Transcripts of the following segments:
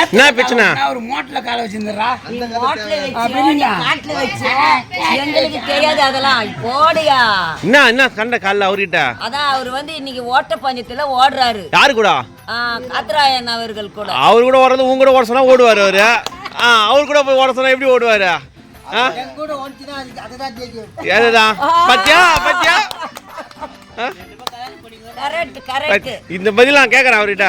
என்ன பிரச்சனை? காலை ஒரு காலை எங்களுக்கு தெரியாது அதெல்லாம். போடியா? என்ன என்ன சண்டை காலைல அவர்கிட்ட? அதான் அவர் வந்து இன்னைக்கு ஓட்ட பஞ்சத்துல ஓடுறாரு. யாரு கூட? ஆ, காத்தராயன் அவர்கள் கூட. அவர் கூட ஓடுறது உங்க கூட ஓட சொன்னா ஓடுவாரு அவரு. கூட போய் ஓட சொன்னா எப்படி ஓடுவாரு? பத்தியா? பத்தியா? ஆ? Correct correct. இந்த பதில் நான் கேக்குறேன் அவர்கிட்ட.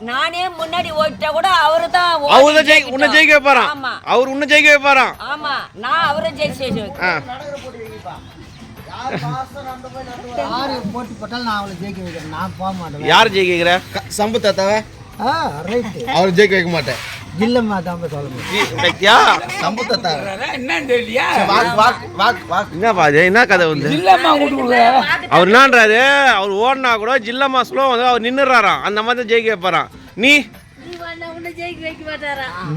நானே முன்னாடி ஓடிட்டா கூட அவரு தான் அவர் ஜெயி உன்னை ஜெயிக்க வைப்பாராம். ஆமா. அவர் உன்னை ஜெயிக்க வைப்பாராம். ஆமா. நான் அவரை ஜெயிச்சு வைக்கிறேன். ஆ. யாரு போட்டி போட்டாலும் நான் அவளை ஜெயிக்க வைக்கிறேன். நான் போக மாட்டேன். யார் ஜெயிக்கிற சம்பு தாத்தாவை? ரைட்டு அவர் ஜெயிக்க வைக்க மாட்டேன். இல்லைம்மா தான் சொல்ல என்னப்பா அது என்ன கதை வந்து? அவர் என்னன்றாரு? அவர் ஓடினா கூட ஜில்லம்மா ஸ்லோ வந்து அவர் நின்னுறாராம் அந்த மாதிரி தான் ஜெயிக்க வைப்பாராம். நீ?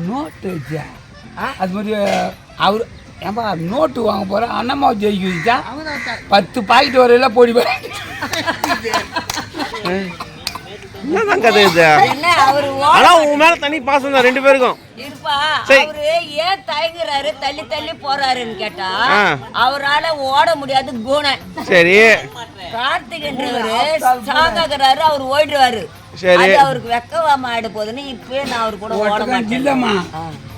நோட்டு அது மாதிரி அவர் ஏன்பா நோட்டு வாங்க போகிறேன் அண்ணம்மா ஜெயிக்க வச்சா பத்து பாக்கெட் வரையில போடி போய் என்னதான் கதை இது? ஆனா உன் மேல தனி பாசம் தான் ரெண்டு பேருக்கும். அவரு ஏன் தயங்குறாரு தள்ளி தள்ளி போறாருன்னு கேட்டா. அவரால ஓட முடியாது குணம் சரி. கார்த்திகன்றவரு சாகாகிறாரு அவர் ஓடிடுவாரு. சரி. அவருக்கு வெக்கவாம ஆயிட போகுதுன்னு இப்பயே நான் அவர் கூட ஓட மாட்டேன். இல்லைம்மா.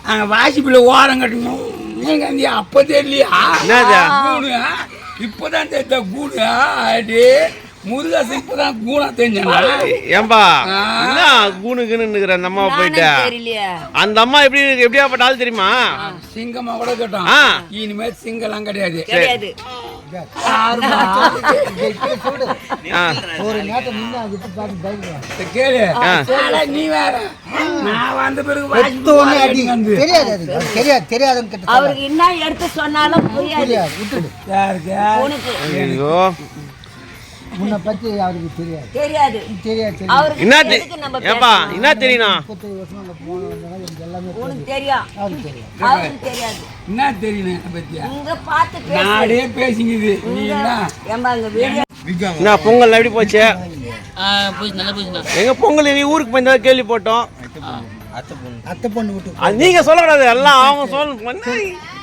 அங்கே வாசிப்பில் ஓரம் கட்டணும். நீங்க அப்போ தெரியலையா? இப்போதான் தெரிஞ்ச கூணு அடி முருகாசு இப்போதான் கூணா தெரிஞ்சானா? ஏன்பா. என்ன கூணு கீணுங்கிற அந்த அம்மாவை போயிட்டு? அந்த அம்மா எப்படி எப்படியாப்பட்ட ஆள் தெரியுமா? சிங்கமா கூட கேட்டோம் ஆ. இனிமேல் சிங்கம்லாம் கிடையாது. கிடையாது. தெரியாது உன்னை பற்றி அவருக்கு தெரியாது. தெரியாது. தெரியாது தெரியாது. அவருக்கு என்ன எதுக்கு நம்ம ஏப்பா பேசணும்? என்ன வருஷம் அங்கே எனக்கு எல்லாமே உனக்கு தெரியும் அவருக்கு தெரியும் அவருக்கு தெரியாது. என்ன தெரியணும் என்னை பத்தியா? இங்க பார்த்து பேசு. நாடே பேசிங்குது நீ என்ன? ஏம்பா அங்க வீடியோ என்ன பொங்கல் எப்படி போச்சு? போச்சு நல்லா போச்சுண்ணா. எங்க பொங்கல் நீ ஊருக்கு போயிருந்தா கேள்வி போட்டோம். அத்தை பொண்ணு. அத்தை பொண்ணு விட்டு நீங்க சொல்லக்கூடாது எல்லாம் அவங்க சொல்லணும்.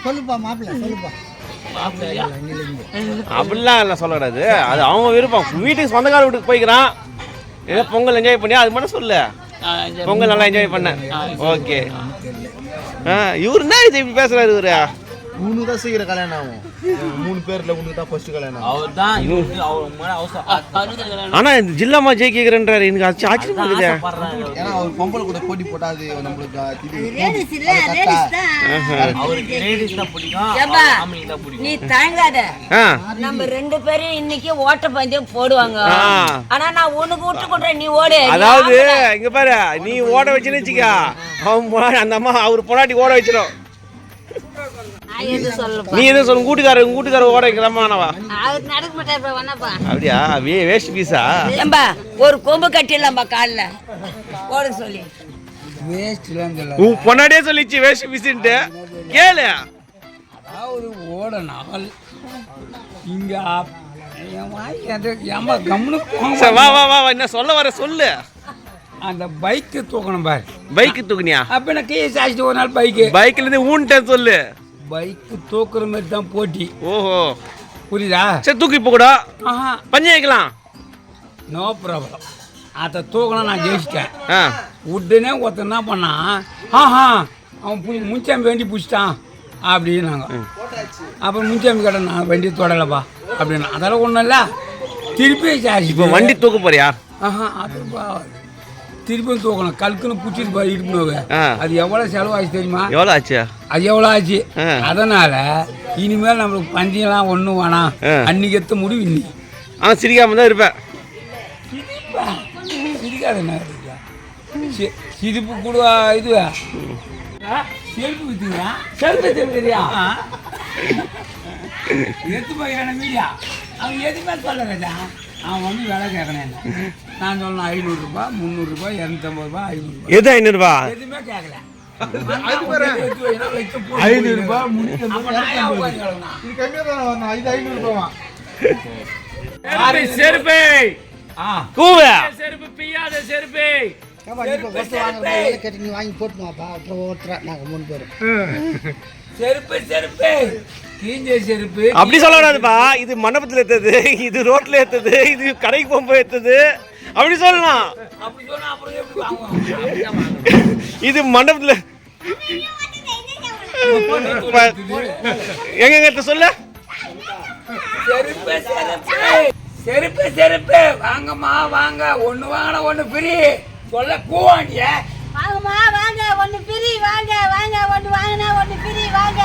சொல்லுப்பா மாப்பிள்ளை சொல்லுப்பா. அப்படிலாம் எல்லாம் சொல்லக்கூடாது அது அவங்க விருப்பம். வீட்டுக்கு சொந்தக்கார வீட்டுக்கு போய்க்கிறான். ஏதோ பொங்கல் என்ஜாய் பண்ணி அது மட்டும் சொல்லு. பொங்கல் நல்லா என்ஜாய் பண்ணேன் ஓகே ஆ இவரு என்ன இது இப்படி பேசுறாரு இவரு? உனக்கு தான் சீக்கிரம் கல்யாணம் ஆகும். மூணு பேர்ல உனக்கு தான் ஃபர்ஸ்ட் கல்யாணம் அவர் தான் அவர் மேல அவசரம். ஆனா இந்த ஜில்லாமா ஜெயிக்கிறன்றாரு. எனக்கு ஆச்சு ஆச்சரியமா இருக்குது. ஏன்னா அவர் பொம்பளை கூட போட்டி போட்டா அது நம்மளுக்கு திடீர்னு லேடிஸ் இல்ல லேடிஸ் தான். அவருக்கு லேடிஸ் தான் பிடிக்கும். ஏப்பா, ஆம்பளைங்க தான் பிடிக்கும். நீ தயங்காத. ஆ. நம்ம ரெண்டு பேரும் இன்னைக்கு ஓட்ட பந்தயம் போடுவாங்க. ஆனா நான் உனக்கு விட்டு கொடுறேன் நீ ஓடு. அதாவது. இங்க பாரு நீ ஓட வச்சுன்னு வச்சுக்கா. அவன் அந்த அம்மா அவர் பொண்டாட்டி ஓட வச்சிடும் நீ எதுவும் சொல்லு கூட்டுக்காரர் உங்க கூட்டுக்காரர் ஓட வேணாப்பா அப்படியா? வே வேஸ்ட் பீஸா ஏம்பா ஒரு கொம்பு கட்டிடலாம்பா காலில். ஓட சொல்லி. உன் பொண்டாட்டியே சொல்லிச்சு வேஸ்ட் பீஸுன்ட்டு கேளு. அதாவது ஓட நாள் இங்க சரி, வா வா வா வா, என்ன சொல்ல வர சொல்லு. அந்த பைக்கு தூக்கணும் பாரு. பைக்கு தூக்குனியா? அப்ப நான் கையை சாச்சிட்டு ஒரு நாள் பைக்கு பைக்ல இருந்து ஊன்ட்டேன் சொல்லு. பைக்கு தூக்குற மாதிரி தான் போட்டி. ஓஹோ. புரியுதா? சரி தூக்கி இப்போ கூட ஆஹா. பஞ்சம் வைக்கலாம் நோ ப்ராப்ளம் அதை தூக்கணும் நான் ஜெயிச்சிட்டேன். ஆ. உடனே ஒருத்தன் என்ன பண்ணான் ஆஹா அவன் பு முன்சாமி வண்டி பிடிச்சிட்டான் அப்படின்னாங்க. அப்புறம் முன்சாமி கடை நான் வண்டி தொடலைப்பா அப்படின்னா. அதெல்லாம் ஒன்றும் இல்லை. திருப்பி சார்ஜ் இப்போ வண்டி தூக்க போறியா? ஆஹா அது திருப்பியும் தூக்கணும் கல்குன்னு பிடிச்சிட்டு ஆ. அது எவ்வளோ செலவாச்சு தெரியுமா? எவ்வளோ ஆச்சு? அது எவ்வளோ ஆச்சு? ஆ. அதனால இனிமேல் நம்மளுக்கு பஞ்சம்லாம் ஒன்றும் வேணாம். ஆ. அன்னைக்கு எடுத்த முடிவு இன்னைக்கு. ஆனால் சிரிக்காம தான் இருப்பேன். சிரிக்காத என்ன சிரிப்பு கூட இது செருப்பு வித்துங்க செருப்பு தெரியா எடுத்து போய் மீடியா அவன் எதுவுமே சொல்ல அவன் வந்து விலை கேட்கணும் நான் சொன்னேன் ஐநூறுரூபா முந்நூறுரூபா இரநூத்தம்பது ரூபா ஐநூறுரூபா எது ஐநூறுபா எதுவுமே கேட்கல. ஐநூறுபா இது கம்மியாக தான் வரணும் இது ஐநூறு ரூபாவா? செருப்பை. ஆ. கூவ. செருப்பு வாங்க கேட்டு நீ வாங்கி போட்டுமாப்பா அப்புறம் ஒருத்தர நாங்கள் மூணு செருப்பு செருப்பு. அப்படி சொல்லக்கூடாதுப்பா. இது மண்டபத்தில் ஏத்தது இது ரோட்ல ஏத்தது இது கடைக்கு போகும்போது ஏத்தது. அப்படி சொல்லலாம். அப்படி சொன்னா அப்புறம் எப்படி வாங்குவாங்க இது மண்டபத்தில் எங்க சொல்ல. செருப்பு செருப்பு. செருப்பு செருப்பு. வாங்கம்மா வாங்க. ஒண்ணு வாங்கினா ஒண்ணு ஃப்ரீ சொல்ல கூவாண்டிய வாங்கம்மா வாங்க. ஒன்று பிரி வாங்க. வாங்க. ஒன்று வாங்கினா ஒன்று பிரி வாங்க.